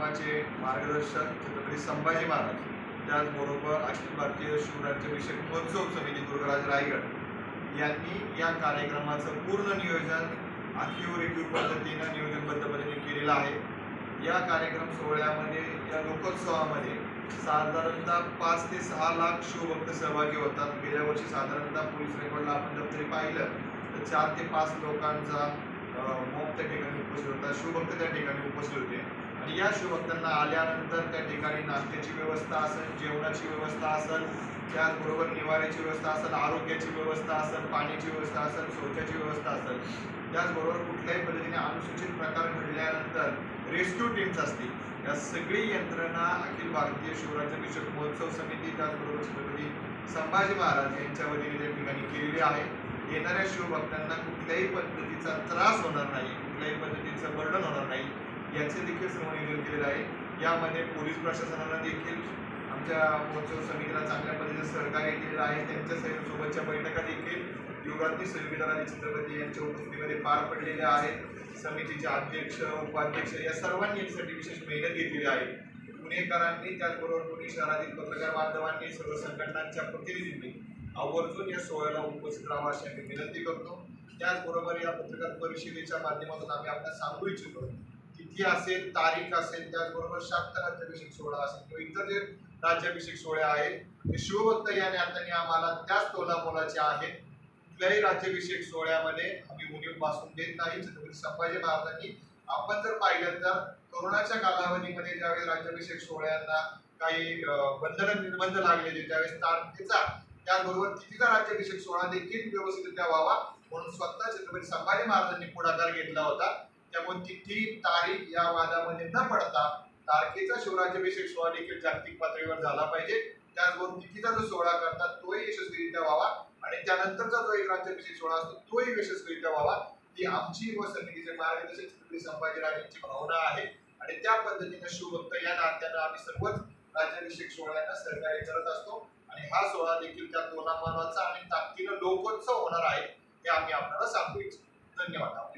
धर्माचे मार्गदर्शक छत्रपती संभाजी महाराज. त्याचबरोबर अखिल भारतीय शिवराज्याभिषेक महोत्सव समिती दुर्गराज रायगड यांनी या कार्यक्रमाचं पूर्ण नियोजन आखीव रेखीव पद्धतीनं नियोजनबद्ध पद्धतीने केलेलं आहे. या कार्यक्रम सोहळ्यामध्ये या लोकोत्सवामध्ये साधारणतः पाच ते सहा लाख शिवभक्त सहभागी होतात. गेल्या वर्षी साधारणतः पोलीस रेकॉर्डला आपण जर तरी पाहिलं तर चार ते पाच लोकांचा मॉब त्या ठिकाणी उपस्थित होता. शिवभक्त त्या ठिकाणी उपस्थित होते. या शिवभक्तांना आल्यानंतर त्या ठिकाणी नाश्त्याची व्यवस्था असेल जेवणाची व्यवस्था असेल त्याचबरोबर निवाऱ्याची व्यवस्था असेल आरोग्याची व्यवस्था असेल पाण्याची व्यवस्था असेल शौचाची व्यवस्था असेल. त्याचबरोबर कुठल्याही पद्धतीने अनुसूचित प्रकार घडल्यानंतर रेस्क्यू टीम्स असतील. या सगळी यंत्रणा अखिल भारतीय शिवराज्याभिषेक महोत्सव समिती त्याचबरोबर छत्रपती संभाजी महाराज यांच्या वतीने त्या ठिकाणी केलेली आहे. येणाऱ्या शिवभक्तांना कुठल्याही पद्धतीचा त्रास होणार नाही कुठल्याही पद्धतीचं बर्डन होणार नाही. यांचे देखील सर्व नियोजन केलेलं आहे. यामध्ये पोलीस प्रशासनानं देखील आमच्या महोत्सव समितीला चांगल्या पद्धतीचं सहकार्य केलेलं आहे. त्यांच्या सोबतच्या बैठका देखील युवराज्ञी आणि छत्रपती यांच्या उपस्थितीमध्ये पार पडलेल्या आहेत. समितीचे अध्यक्ष उपाध्यक्ष या सर्वांनी यासाठी विशेष मेहनत घेतलेली आहे. पुणेकरांनी त्याचबरोबर पुणे शहरातील पत्रकार बांधवांनी सर्व संघटनांच्या प्रतिनिधींनी आवर्जून या सोहळ्याला उपस्थित राहावा अशी आम्ही विनंती करतो. त्याचबरोबर या पत्रकार परिषदेच्या माध्यमातून आम्ही आपल्याला सांगू इच्छितो तिथी असेल तारीख असेल त्याचबरोबर शांत राज्याभिषेक सोहळा असेल. किंवा इतर जे राज्याभिषेक सोहळे आहेत ते शिवभक्त या नात्याने आम्हाला त्याच तोलामोलाचे आहेत कुठल्याही राज्याभिषेक सोहळ्यामध्ये आम्ही उणीवपासून देत नाही. छत्रपती संभाजी महाराजांनी आपण जर पाहिलं तर कोरोनाच्या कालावधीमध्ये ज्यावेळेस राज्याभिषेक सोहळ्यांना काही बंधन निर्बंध लागलेले त्यावेळेस तारखेचा त्याचबरोबर तिथीचा राज्याभिषेक सोहळा देखील व्यवस्थितरित्या व्हावा म्हणून स्वतः छत्रपती संभाजी महाराजांनी पुढाकार घेतला होता. त्यामुळे तिथी तारीख या वादामध्ये न पडता तारखेचा शिवराज्याभिषेक सोहळा देखील जागतिक पातळीवर झाला पाहिजे. त्याचबरोबर तिथीचा जो सोहळा करतात तोही यशस्वीरित्या व्हावा. आणि त्यानंतरचा जो एक राज्याभिषेक सोहळा असतो तोही यशस्वीरित्या व्हावा. ही आमची व समितीचे मार्गदर्शक छत्रपती संभाजीराजांची भावना आहे. आणि त्या पद्धतीने शिवभक्त या नात्यानं आम्ही सर्वच राज्याभिषेक सोहळ्यांना सहकार्य करत असतो. आणि हा सोहळा देखील त्या तोलामानाचा आणि ताकदीनं लोकोत्सव होणार आहे हे आम्ही आपल्याला सांगू इच्छितो. धन्यवाद.